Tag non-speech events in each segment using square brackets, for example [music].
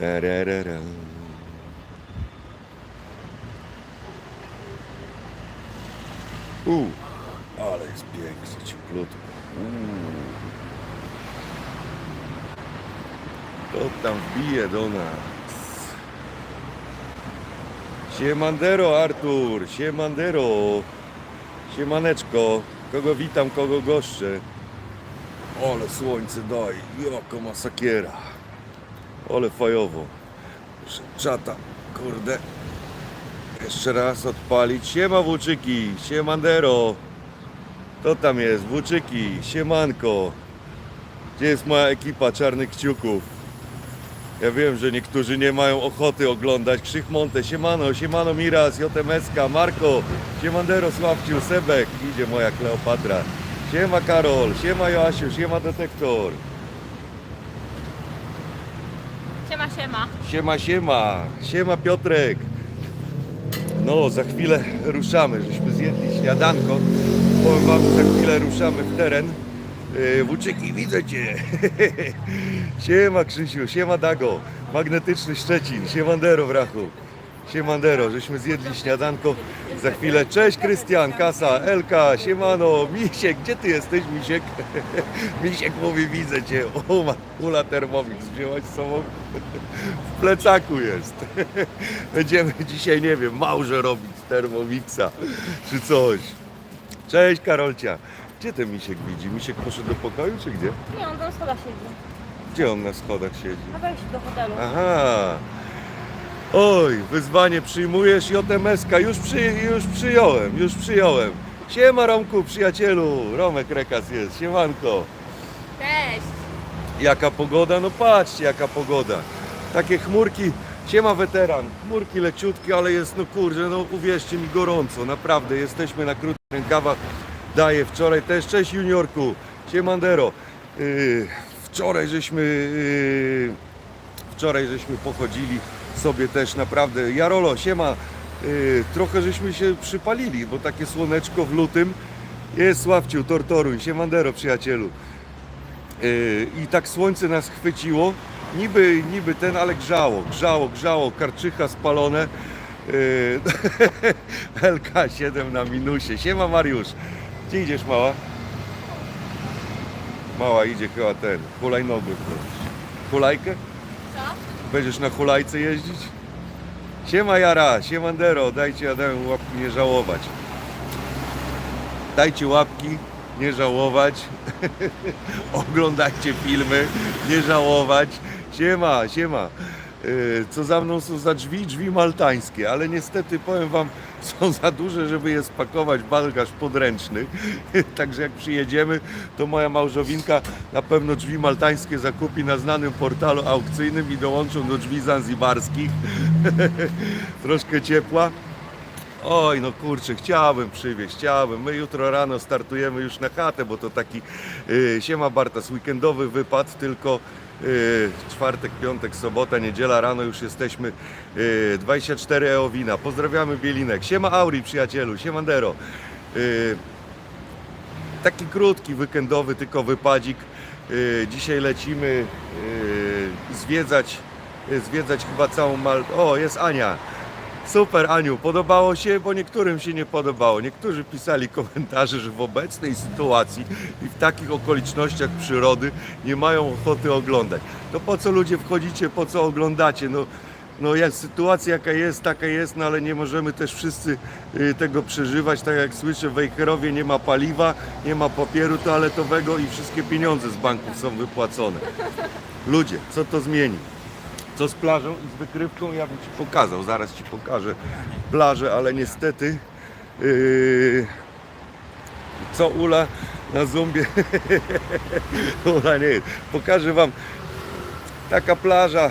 Tararara. U, ale jest pięknie, cieplutko. Uuu. To tam wbije do nas. Siemandero Artur, siemandero. Siemaneczko, kogo witam, kogo goszczę. Ale słońce daj, jaka masakiera. Ale fajowo. Czata, kurde. Jeszcze raz odpalić. Siema włóczyki, siemandero. To tam jest, włóczyki, siemanko. Gdzie jest moja ekipa czarnych kciuków? Ja wiem, że niektórzy nie mają ochoty oglądać Krzych Monte, siemano, siemano Miras, JMSK, Marko, siemandero Sławciu, Sebek, idzie moja Kleopatra. Siema Karol, siema Joasiu, siema Detektor. Siema, siema. Siema, siema, Piotrek. No, za chwilę ruszamy, żeśmy zjedli śniadanko. Powiem wam, za chwilę ruszamy w teren. Yy, Włóczyki, widzę cię. [laughs] siema Krzysiu, siema Dago, magnetyczny Szczecin, siemandero w rachu. Siemandero, żeśmy zjedli śniadanko. Za chwilę, cześć Krystian, Kasa, Elka, siemano, Misiek, gdzie ty jesteś Misiek? [laughs] Misiek mówi, widzę cię. O, ma kula termomix, wzięłaś z sobą? W plecaku jest. [laughs] Będziemy dzisiaj, nie wiem, małże robić z Thermomixa czy coś. Cześć Karolcia. Gdzie ten misiek widzi? Misiek poszedł do pokoju czy gdzie? Nie, on tam schoda siedzi. Gdzie on na schodach siedzi? Na wejściu do hotelu. Aha. Oj, wyzwanie przyjmujesz JMSK. Już, przy, już przyjąłem, już przyjąłem. Siema Romku, przyjacielu. Romek Rekas jest, siemanko. Cześć. Jaka pogoda? No patrzcie, jaka pogoda. Takie chmurki, siema weteran, chmurki leciutkie, ale jest, no kurczę, no uwierzcie mi, gorąco, naprawdę, jesteśmy na krótkich rękawach. Daję wczoraj też, cześć juniorku, siemandero. Yy, wczoraj żeśmy, yy, wczoraj żeśmy pochodzili sobie też naprawdę, Jarolo, siema, yy, trochę żeśmy się przypalili, bo takie słoneczko w lutym jest, Sławciu, tortoruj, siemandero przyjacielu. Yy, i tak słońce nas chwyciło. Niby, niby ten, ale grzało, grzało, grzało, karczycha spalone. [laughs] Yy, LK7 na minusie. Siema Mariusz. Gdzie idziesz mała? Mała idzie chyba ten, hulajnogę. Hulajkę? Będziesz na hulajce jeździć? Siema Jara, siemandero, dajcie Ademu łapki nie żałować. Dajcie łapki, nie żałować. [laughs] Oglądajcie filmy, nie żałować. Siema, siema. Yy, Co za mną są za drzwi? Drzwi maltańskie, ale niestety powiem Wam, [laughs] są za duże, żeby je spakować bagaż podręczny. [laughs] Także jak przyjedziemy, to moja małżowinka na pewno drzwi maltańskie zakupi na znanym portalu aukcyjnym i dołączą do drzwi zanzibarskich. [laughs] Troszkę ciepła. Oj, no kurczę, chciałbym przywieźć, chciałbym. My jutro rano startujemy już na chatę, bo to taki yy, siema Bartas, weekendowy wypad, tylko czwartek, piątek, sobota, niedziela rano już jesteśmy yy, 24 Eowina. Pozdrawiamy Bielinek. Siema Auri, przyjacielu, siemandero. Yy, taki krótki, weekendowy tylko wypadzik. Dzisiaj lecimy zwiedzać, zwiedzać chyba całą Mal... O, jest Ania. Super Aniu, podobało się, bo niektórym się nie podobało. Niektórzy pisali komentarze, że w obecnej sytuacji i w takich okolicznościach przyrody nie mają ochoty oglądać. To po co ludzie wchodzicie, po co oglądacie? No, no jak sytuacja jaka jest, taka jest, no ale nie możemy też wszyscy y, tego przeżywać. Tak jak słyszę, w Wejherowie nie ma paliwa, nie ma papieru toaletowego i wszystkie pieniądze z banków są wypłacone. Ludzie, co to zmieni? Co z plażą i z wykrywką, ja bym Ci pokazał, zaraz Ci pokażę plażę, ale niestety yy, co Ula na zumbie? [laughs] Ula nie jest. Pokażę Wam. Taka plaża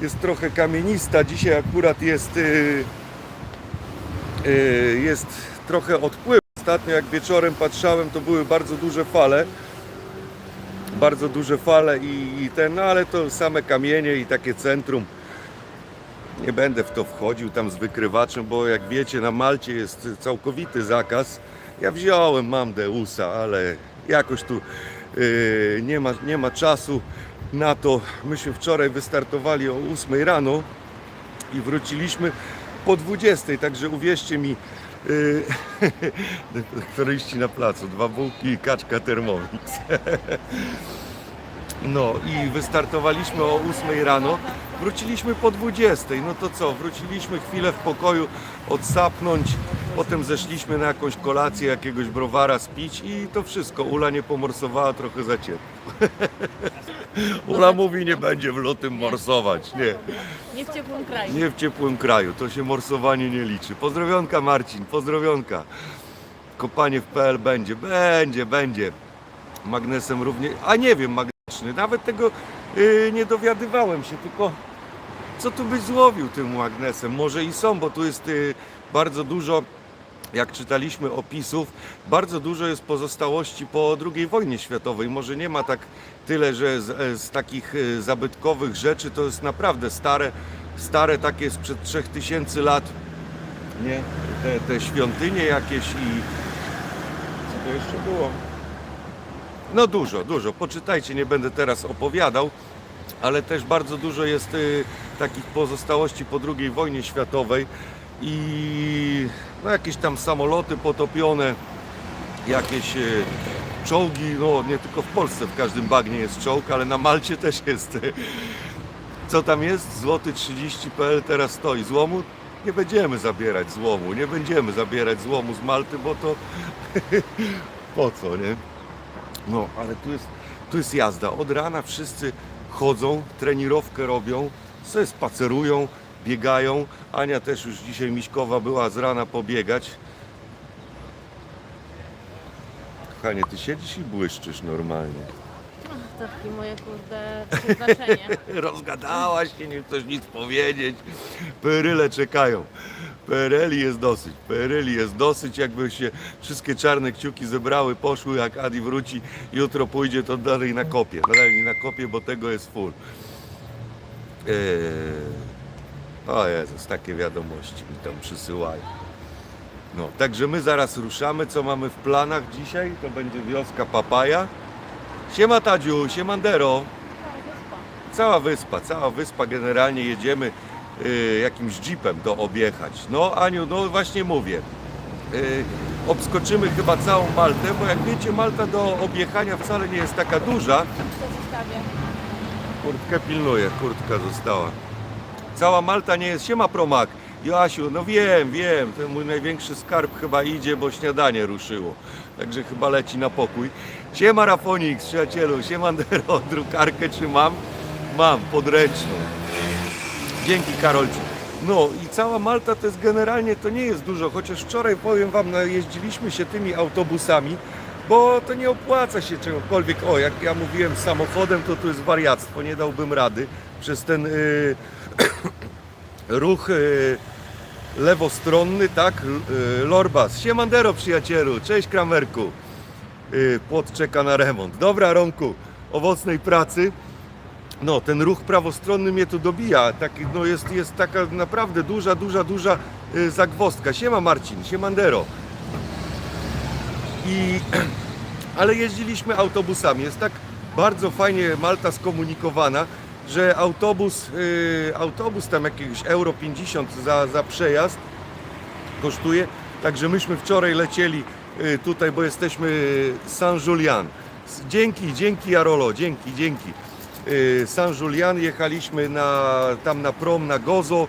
jest trochę kamienista, dzisiaj akurat jest yy, yy, jest trochę odpływ. Ostatnio jak wieczorem patrzałem, to były bardzo duże fale bardzo duże fale i, i ten, no ale to same kamienie i takie centrum. Nie będę w to wchodził tam z wykrywaczem, bo jak wiecie na Malcie jest całkowity zakaz. Ja wziąłem, mam Deusa, ale jakoś tu yy, nie, ma, nie ma czasu. na to. Myśmy wczoraj wystartowali o 8 rano i wróciliśmy po 20, także uwierzcie mi, [laughs] yy, turyści na placu, dwa bułki i kaczka Thermomix. [laughs] No i wystartowaliśmy o 8 rano, wróciliśmy po 20. No to co, wróciliśmy chwilę w pokoju odsapnąć, potem zeszliśmy na jakąś kolację, jakiegoś browara spić i to wszystko. Ula nie pomorsowała, trochę za ciepło. [laughs] Ula mówi, nie będzie w lutym morsować. Nie, Nie w ciepłym kraju. nie w ciepłym kraju, to się morsowanie nie liczy. Pozdrowionka Marcin, pozdrowionka. Kopanie w PL będzie, będzie, będzie. Magnesem również, a nie wiem, magnetyczny, nawet tego yy, nie dowiadywałem się, tylko co tu byś złowił tym magnesem? Może i są, bo tu jest yy, bardzo dużo, jak czytaliśmy opisów, bardzo dużo jest pozostałości po II wojnie światowej. Może nie ma tak tyle, że z, e, z takich yy, zabytkowych rzeczy to jest naprawdę stare, stare takie sprzed 3000 lat, nie? Te, te świątynie jakieś i co to jeszcze było? No dużo, dużo. Poczytajcie, nie będę teraz opowiadał, ale też bardzo dużo jest y, takich pozostałości po II wojnie światowej i no, jakieś tam samoloty potopione, jakieś y, czołgi, no nie tylko w Polsce, w każdym bagnie jest czołg, ale na Malcie [laughs] też jest. Co tam jest? Złoty 30.pl teraz stoi. Złomu nie będziemy zabierać złomu, nie będziemy zabierać złomu z Malty, bo to [laughs] po co, nie? No, ale tu jest, tu jest jazda. Od rana wszyscy chodzą, trenirowkę robią, sobie spacerują, biegają. Ania też już dzisiaj Miśkowa była z rana pobiegać. Kochanie, ty siedzisz i błyszczysz normalnie. Takie moje kurde przeznaczenie. [laughs] Rozgadałaś się, nie chcesz nic powiedzieć. Peryle czekają. PRL jest dosyć. PRL jest dosyć, jakby się wszystkie czarne kciuki zebrały, poszły, jak Adi wróci, jutro pójdzie, to dalej na kopie. Dalej na kopie, bo tego jest full. Eee... O Jezus, takie wiadomości mi tam przysyłają. No, także my zaraz ruszamy. Co mamy w planach dzisiaj? To będzie wioska Papaja. Siema Tadziu, siemandero. Cała wyspa, cała wyspa generalnie jedziemy y, jakimś jeepem to objechać. No Aniu, no właśnie mówię. Y, obskoczymy chyba całą Maltę, bo jak wiecie Malta do objechania wcale nie jest taka duża. Kurtkę pilnuję, kurtka została. Cała Malta nie jest. Siema Promak. Joasiu, no wiem, wiem, ten mój największy skarb chyba idzie, bo śniadanie ruszyło. Także chyba leci na pokój. Siema Rafonix, przyjacielu, siemandero, [laughs] drukarkę czy mam? Mam, podręczną. Dzięki Karolciu. No i cała Malta to jest generalnie, to nie jest dużo, chociaż wczoraj powiem Wam, no, jeździliśmy się tymi autobusami, bo to nie opłaca się czegokolwiek. O, jak ja mówiłem samochodem, to tu jest wariactwo, nie dałbym rady przez ten y, [coughs] ruch y, lewostronny, tak? L- y, Lorbas. Siemandero przyjacielu, cześć Kramerku. Y, płot czeka na remont. Dobra Romku, owocnej pracy. No, ten ruch prawostronny mnie tu dobija. Taki, no jest, jest taka naprawdę duża, duża, duża y, zagwozdka. Siema Marcin, siemandero. I, [clears throat] ale jeździliśmy autobusami. Jest tak bardzo fajnie Malta skomunikowana, że autobus, y, autobus tam jakiegoś euro 50 za, za przejazd kosztuje. Także myśmy wczoraj lecieli y, tutaj, bo jesteśmy Saint-Julian. Dzięki, dzięki Jarolo, dzięki, dzięki. Y, Saint-Julian jechaliśmy na, tam na prom na Gozo.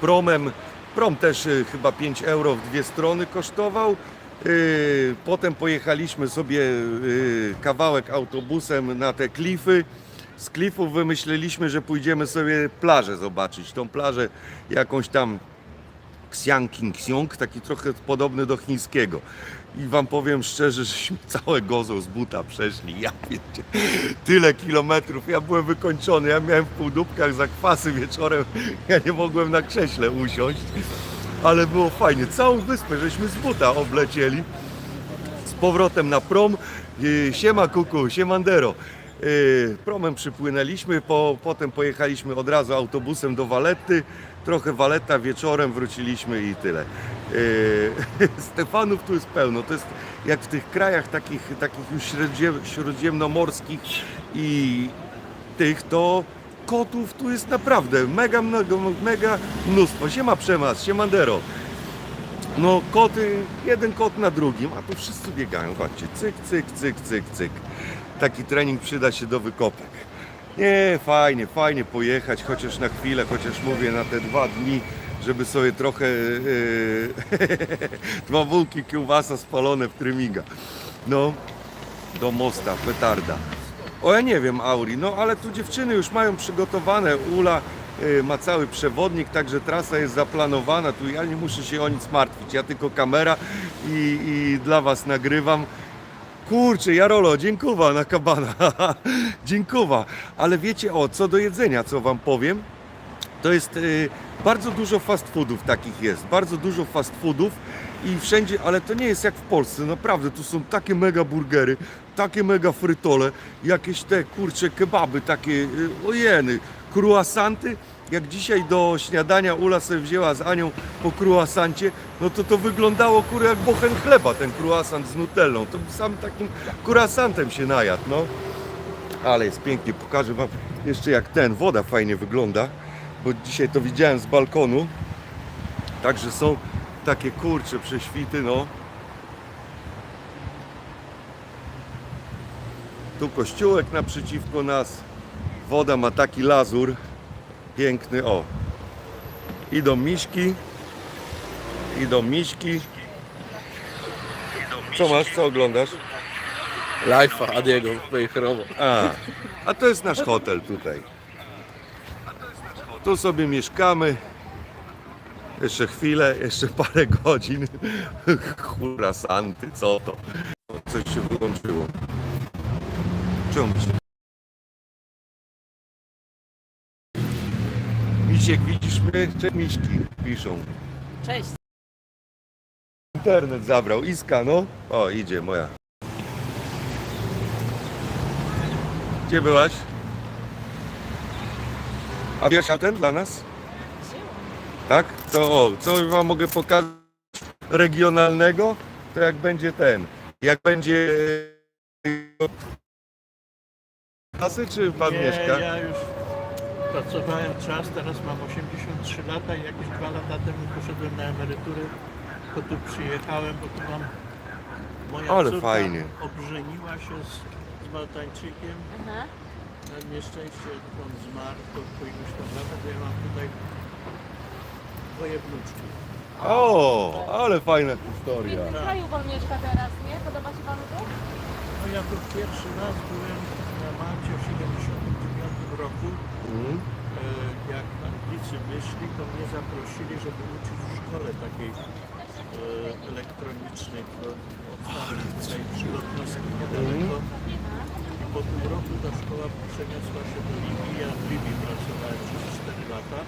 Promem, prom też y, chyba 5 euro w dwie strony kosztował. Y, Potem pojechaliśmy sobie y, kawałek autobusem na te klify. Z klifów wymyśleliśmy, że pójdziemy sobie plażę zobaczyć. Tą plażę jakąś tam Xiang Xiong, taki trochę podobny do chińskiego. I wam powiem szczerze, żeśmy [laughs] całe gozo z buta przeszli. Ja wiecie, tyle kilometrów, ja byłem wykończony, ja miałem w półdubkach zakwasy wieczorem, ja nie mogłem na krześle usiąść, ale było fajnie. Całą wyspę żeśmy z buta oblecieli z powrotem na prom. Siema kuku, siemandero. Promem przypłynęliśmy, po, potem pojechaliśmy od razu autobusem do Waletty. Trochę Waletta wieczorem wróciliśmy i tyle. [laughs] Stefanów tu jest pełno. To jest jak w tych krajach takich, takich już śródziem, śródziemnomorskich i tych, to kotów tu jest naprawdę mega, mega, mega mnóstwo. Siema Przemas, siemandero. No koty, jeden kot na drugim, a tu wszyscy biegają, chodźcie, cyk, cyk, cyk, cyk, cyk. Taki trening przyda się do wykopek. Nie, fajnie, fajnie pojechać, chociaż na chwilę, chociaż mówię na te dwa dni, żeby sobie trochę yy, [laughs] dwa bułki kiełbasa spalone w trymiga. No, do mosta, petarda. O ja nie wiem, Auri, no ale tu dziewczyny już mają przygotowane. Ula y, ma cały przewodnik, także trasa jest zaplanowana. Tu ja nie muszę się o nic martwić. Ja tylko kamera i, i dla Was nagrywam. Kurczę, Jarolo, dziękuwa na kabana. [laughs] dziękuwa. Ale wiecie, o, co do jedzenia, co Wam powiem, to jest y, bardzo dużo fast foodów takich jest, bardzo dużo fast foodów i wszędzie, ale to nie jest jak w Polsce, naprawdę, tu są takie mega burgery, takie mega frytole, jakieś te kurcze kebaby takie, y, ojeny, kruasanty, jak dzisiaj do śniadania Ula sobie wzięła z Anią po kruasancie, no to to wyglądało kurę jak bochen chleba, ten kruasant z nutellą, to sam takim kruasantem się najadł, no. Ale jest pięknie, pokażę Wam jeszcze jak ten, woda fajnie wygląda, bo dzisiaj to widziałem z balkonu. Także są takie kurcze prześwity, no. Tu kościółek naprzeciwko nas. Woda ma taki lazur. Piękny, o. Idą miśki. Idą miśki. Co masz, co oglądasz? Life'a Adiego Wejherowo. A, a to jest nasz hotel tutaj. Tu sobie mieszkamy. Jeszcze chwilę, jeszcze parę godzin. [laughs] Hurasanty, co to? Coś się wyłączyło. Czemu się? Misiek, widzisz mnie? Czy miśki piszą? Cześć. Internet zabrał. Iska, no. O, idzie moja. Gdzie byłaś? A wiesz ten dla nas? Tak? To o, co wam mogę pokazać regionalnego? To jak będzie ten. Jak będzie klasy, czy pan nie, mieszka? ja już pracowałem czas, teraz mam 83 lata i jakieś dwa lata temu poszedłem na emeryturę, bo tu przyjechałem, bo tu mam moja Ale córka fajnie. obżeniła się z, z Maltańczykiem, Aha. na nieszczęście on zmarł po, po iluś tam latach, to ja mam tutaj dwoje wnuczki. O, ale fajna W historia. innym kraju pan mieszka teraz, nie? Podoba się panu tu? No ja tu pierwszy raz byłem na Malcie w 79 roku. Mhm. E, jak Anglicy wyszli, to mnie zaprosili, żeby uczyć w szkole takiej e, elektronicznej w Otwartej tutaj przy lotnisku niedaleko. I po tym roku ta szkoła przeniosła się do Libii. Ja w Libii pracowałem przez 4 lata,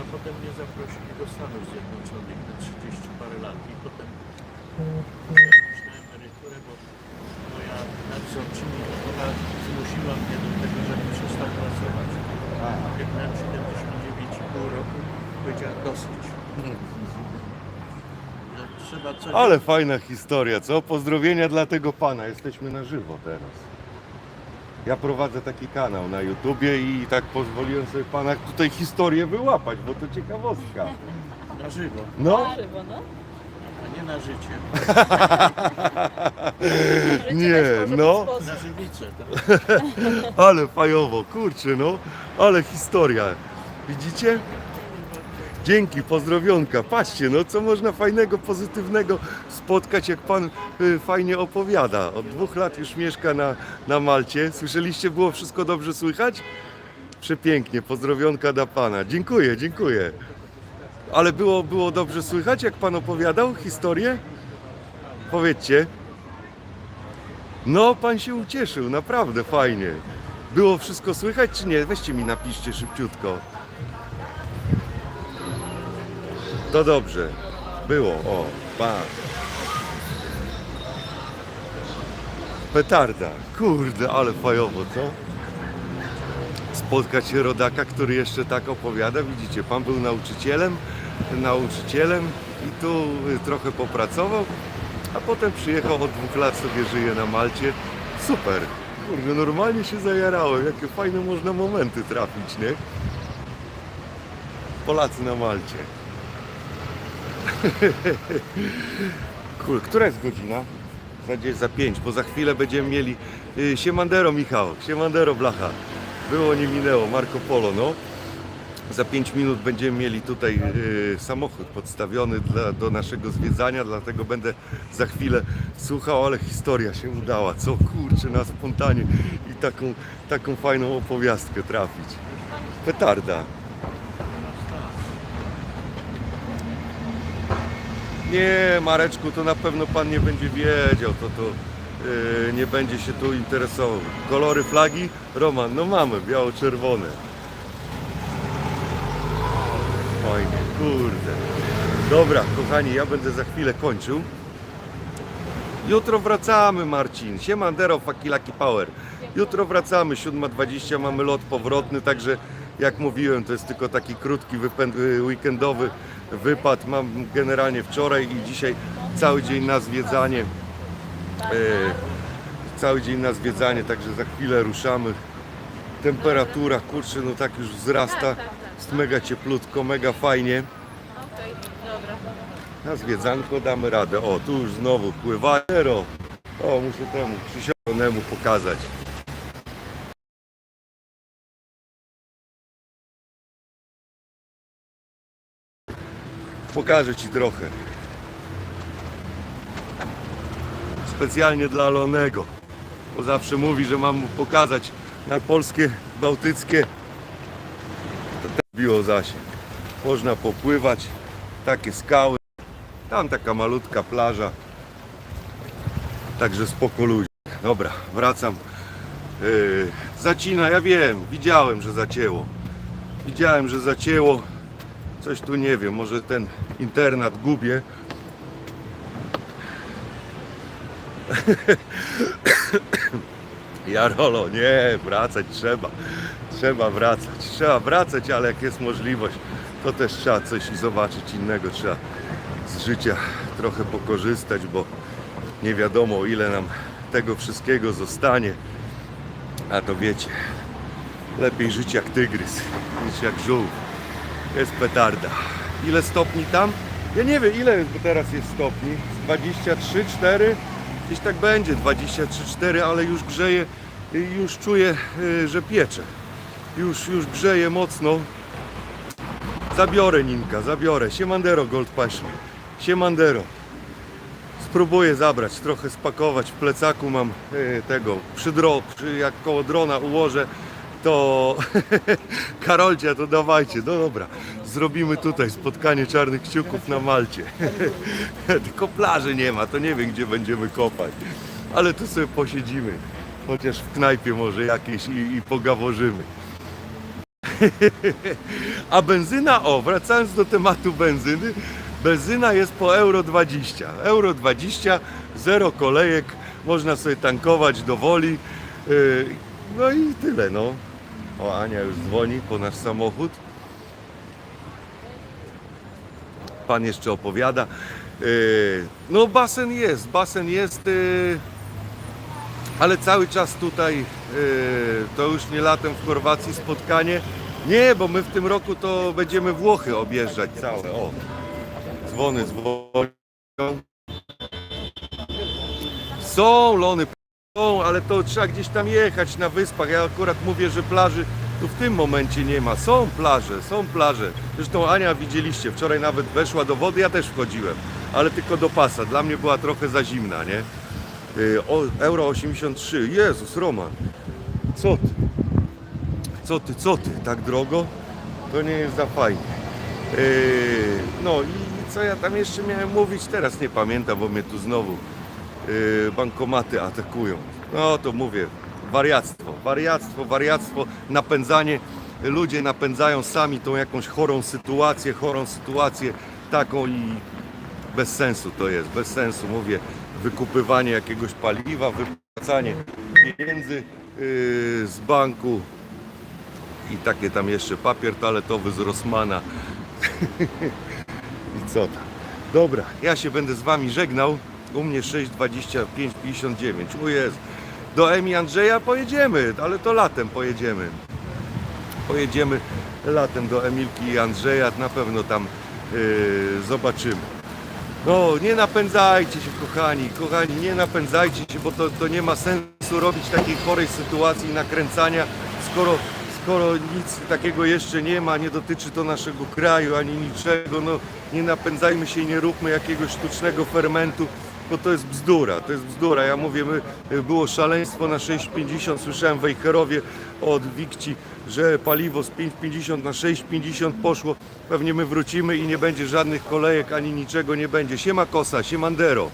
a potem mnie zaprosili do Stanów Zjednoczonych na 30 parę lat i potem iść na emeryturę, bo moja nadzorczyni ona zmusiła mnie do tego, żebym przestał pracować. Jak miałem 79,5 roku, powiedziała dosyć. No, trzeba coś... Ale fajna historia, co? Pozdrowienia dla tego pana. Jesteśmy na żywo teraz. Ja prowadzę taki kanał na YouTubie i tak pozwoliłem sobie pana tutaj historię wyłapać, bo to ciekawostka. Na żywo, No, Na żywo, no. a nie na życie. Życie Nie, też może no. sposób. Na żywicę. Tak. [laughs] ale fajowo, kurczę, no. Ale historia. Widzicie? Dzięki, pozdrowionka. Patrzcie, no co można fajnego, pozytywnego spotkać, jak pan y, fajnie opowiada. Od dwóch lat już mieszka na, na Malcie. Słyszeliście, było wszystko dobrze słychać? Przepięknie, pozdrowionka dla pana. Dziękuję, dziękuję. Ale było, było dobrze słychać, jak pan opowiadał historię? Powiedzcie. No, pan się ucieszył, naprawdę fajnie. Było wszystko słychać, czy nie? Weźcie mi napiszcie szybciutko. To dobrze. Było, o, pa. Petarda. Kurde, ale fajowo, co? Spotkać rodaka, który jeszcze tak opowiada. Widzicie, pan był nauczycielem, nauczycielem i tu trochę popracował, a potem przyjechał od dwóch lat sobie żyje na Malcie. Super. Kurde, normalnie się zajarałem. Jakie fajne można momenty trafić, nie? Polacy na Malcie. Kurde, która jest godzina? Będzie za 5, bo za chwilę będziemy mieli y, Siemandero Michał, Siemandero Blacha. Było, nie minęło, Marco Polo, no. Za 5 minut będziemy mieli tutaj y, samochód podstawiony dla, do naszego zwiedzania, dlatego będę za chwilę słuchał, ale historia się udała. Co kurczę, na spontanie i taką, taką fajną opowiastkę trafić. Petarda. Nie, Mareczku, to na pewno pan nie będzie wiedział, to to yy, nie będzie się tu interesował. Kolory flagi? Roman, no mamy, biało-czerwone. Fajnie, kurde. Dobra, kochani, ja będę za chwilę kończył. Jutro wracamy, Marcin. Siemandero, Fakilaki Power. Jutro wracamy, 7.20 mamy lot powrotny, także jak mówiłem, to jest tylko taki krótki weekendowy wypad. Mam generalnie wczoraj i dzisiaj cały dzień na zwiedzanie. E, cały dzień na zwiedzanie, także za chwilę ruszamy. Temperatura, kurczę, no tak już wzrasta. Jest mega cieplutko, mega fajnie. Na zwiedzanko damy radę. O, tu już znowu pływajero. O, muszę temu przysiadonemu pokazać. Pokażę Ci trochę. Specjalnie dla Lonego. Bo zawsze mówi, że mam mu pokazać na polskie, bałtyckie. To tak biło zasięg. Można popływać. Takie skały. Tam taka malutka plaża. Także spoko ludzie. Dobra, wracam. Yy, zacina, ja wiem, widziałem, że zacięło. Widziałem, że zacięło. Coś tu nie wiem, może ten internat gubię. [coughs] Jarolo, nie, wracać trzeba. Trzeba wracać. Trzeba wracać, ale jak jest możliwość, to też trzeba coś i zobaczyć innego. Trzeba z życia trochę pokorzystać, bo nie wiadomo ile nam tego wszystkiego zostanie. A to wiecie, lepiej żyć jak tygrys niż jak żółw. Jest petarda. Ile stopni tam? Ja nie wiem ile teraz jest stopni. 23, 4? Gdzieś tak będzie, 23, 4, ale już grzeje, już czuję, y, że piecze. Już, już grzeje mocno. Zabiorę Ninka, zabiorę. Siemandero Gold Passion. Siemandero. Spróbuję zabrać, trochę spakować. W plecaku mam e, tego, przy, dro, przy jak koło drona ułożę, to [laughs] Karolcia, to dawajcie. No dobra, zrobimy tutaj spotkanie czarnych kciuków na Malcie. [laughs] Tylko plaży nie ma, to nie wiem gdzie będziemy kopać. Ale tu sobie posiedzimy. Chociaż w knajpie może jakieś i, i pogaworzymy. [laughs] A benzyna, o, wracając do tematu benzyny, benzyna jest po euro 20. Euro 20, zero kolejek, można sobie tankować do woli. Yy, No i tyle, no. O, Ania już dzwoni po nasz samochód. Pan jeszcze opowiada. Yy, No basen jest, basen jest, yy, ale cały czas tutaj, yy, to już nie latem w Chorwacji spotkanie. Nie, bo my w tym roku to będziemy Włochy objeżdżać całe. O, dzwony dzwonią. Są lony, są, ale to trzeba gdzieś tam jechać na wyspach. Ja akurat mówię, że plaży tu w tym momencie nie ma. Są plaże, są plaże. Zresztą Ania widzieliście, wczoraj nawet weszła do wody, ja też wchodziłem, ale tylko do pasa. Dla mnie była trochę za zimna, nie? O, Euro 83. Jezus, Roman. Co ty? Co ty, co ty? Tak drogo? To nie jest za fajnie. Yy, no i co ja tam jeszcze miałem mówić? Teraz nie pamiętam, bo mnie tu znowu bankomaty atakują. No to mówię, wariactwo, wariactwo, wariactwo, napędzanie. Ludzie napędzają sami tą jakąś chorą sytuację, chorą sytuację taką i bez sensu to jest, bez sensu, mówię, wykupywanie jakiegoś paliwa, wypłacanie pieniędzy yy, z banku i takie tam jeszcze papier toaletowy z Rossmana [laughs] i co tam. Dobra, ja się będę z Wami żegnał. U mnie 6,25,59. O jest. Do Emi Andrzeja pojedziemy, ale to latem pojedziemy. Pojedziemy latem do Emilki i Andrzeja, na pewno tam yy, zobaczymy. No, nie napędzajcie się, kochani, kochani, nie napędzajcie się, bo to, to nie ma sensu robić takiej chorej sytuacji nakręcania, skoro, skoro nic takiego jeszcze nie ma, nie dotyczy to naszego kraju ani niczego. No, nie napędzajmy się i nie róbmy jakiegoś sztucznego fermentu, bo to jest bzdura, to jest bzdura. Ja mówię, my, było szaleństwo na 6,50, słyszałem w Wejherowie od Wikci, że paliwo z 5,50 na 6,50 poszło. Pewnie my wrócimy i nie będzie żadnych kolejek ani niczego nie będzie. Siema Kosa, siemandero,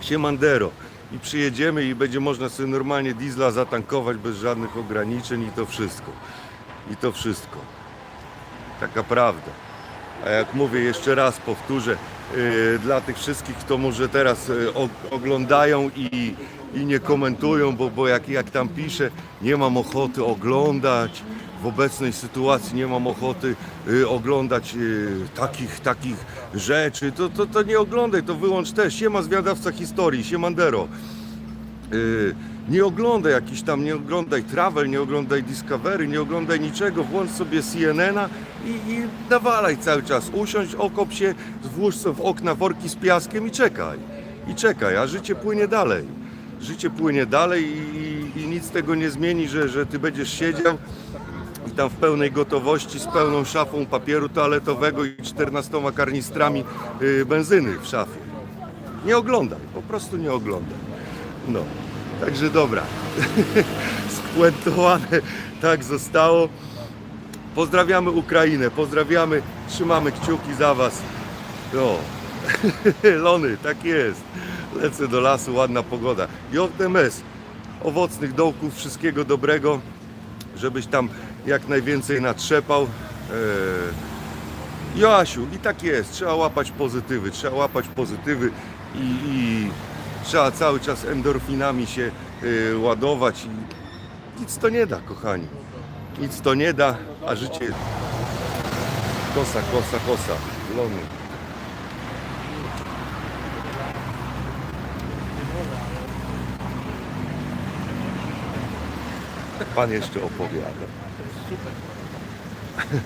siemandero. I przyjedziemy i będzie można sobie normalnie diesla zatankować bez żadnych ograniczeń i to wszystko. I to wszystko. Taka prawda. A jak mówię, jeszcze raz powtórzę, dla tych wszystkich, kto może teraz o- oglądają i, i nie komentują, bo, bo jak, jak tam piszę, nie mam ochoty oglądać, w obecnej sytuacji nie mam ochoty yy, oglądać takich, takich rzeczy, to, to, to nie oglądaj, to wyłącz też. Siema zwiadawca historii, siemandero. Yy, nie oglądaj jakiś tam, nie oglądaj Travel, nie oglądaj Discovery, nie oglądaj niczego, włącz sobie CNN-a i, i nawalaj cały czas. Usiądź, okop się, włóż w okna worki z piaskiem i czekaj. I czekaj, a życie płynie dalej. Życie płynie dalej i, i, i nic tego nie zmieni, że, że ty będziesz siedział i tam w pełnej gotowości, z pełną szafą papieru toaletowego i 14 karnistrami yy, benzyny w szafie. Nie oglądaj, po prostu nie oglądaj. No, także dobra. [laughs] Spuentowane tak zostało. Pozdrawiamy Ukrainę, pozdrawiamy, trzymamy kciuki za Was. No, [laughs] Lony, tak jest. Lecę do lasu, ładna pogoda. JMS, owocnych dołków, wszystkiego dobrego, żebyś tam jak najwięcej natrzepał. Eee, Joasiu, i tak jest, trzeba łapać pozytywy, trzeba łapać pozytywy i, i trzeba cały czas endorfinami się y, ładować i nic to nie da, kochani. Nic to nie da, a życie jest kosa, kosa, kosa, lony. Pan jeszcze opowiada.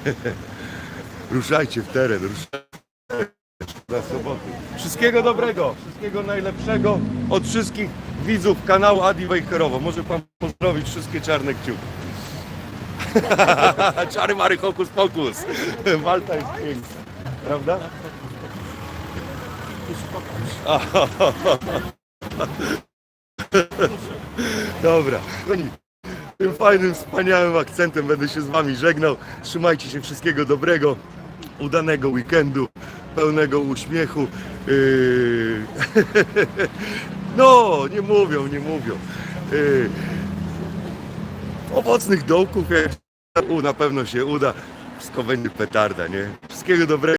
[laughs] Ruszajcie w teren, ruszajcie na soboty. Wszystkiego dobrego, wszystkiego najlepszego od wszystkich widzów kanału Adi Wejherowo. Może pan pozdrowić wszystkie czarne kciuki. [laughs] Czary Mary Hokus Pokus. [laughs] Malta jest piękna, prawda? [laughs] Dobra. Tym fajnym, wspaniałym akcentem będę się z wami żegnał. Trzymajcie się wszystkiego dobrego, udanego weekendu, pełnego uśmiechu. Yy... [laughs] No, nie mówią, nie mówią. Yy... Owocnych dołków, jak u, na pewno się uda. Wszystko będzie petarda, nie? Wszystkiego dobrego.